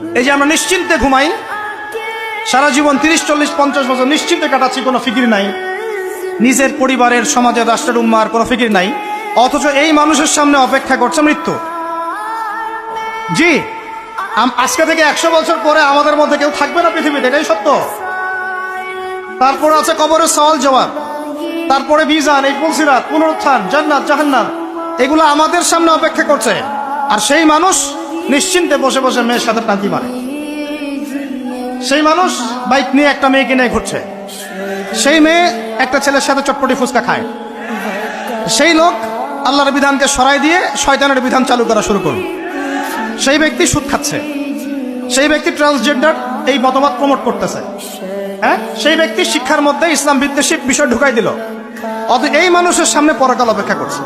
এই যে আমরা নিশ্চিন্তে ঘুমাই, সারা জীবন তিরিশ, চল্লিশ, পঞ্চাশ বছর নিশ্চিন্তে কাটাচ্ছি, কোনো ফিকির নাই। নিজের পরিবারের সমাজের রাষ্ট্রের, উম্মার কোনো ফিকির নাই। অথচ এই মানুষের সামনে অপেক্ষা করছে মৃত্যু। জি আজকে থেকে একশো বছর পরে আমাদের মধ্যে কেউ থাকবে না পৃথিবীতে, এটাই সত্য। তারপর আছে কবরের সওয়াল জবাব। তারপরে বিজান, এই পুলসিরাত, পুনরুত্থান, জান্নাত, জাহান্নাম, এগুলো আমাদের সামনে অপেক্ষা করছে। আর সেই মানুষ নিশ্চিন্তে বসে বসে মেয়ের সাথে টাকি মারে। সেই মানুষ বাইক নিয়ে একটা মেয়েকে নিয়ে ঘুরছে। সেই মেয়ে একটা ছেলের সাথে চটপটি ফুচকা খায়। সেই লোক আল্লাহর বিধানকে সরাই দিয়ে শয়তানের বিধান চালু করা শুরু করল। সেই ব্যক্তি সুদ খাচ্ছে। সেই ব্যক্তি ট্রান্সজেন্ডার এই মতবাদ প্রমোট করতেছে। হ্যাঁ? সেই ব্যক্তি শিক্ষার মধ্যে ইসলাম বিদ্বেষী বিষয় ঢুকাই দিল। অত এই মানুষের সামনে পরকাল অপেক্ষা করছে।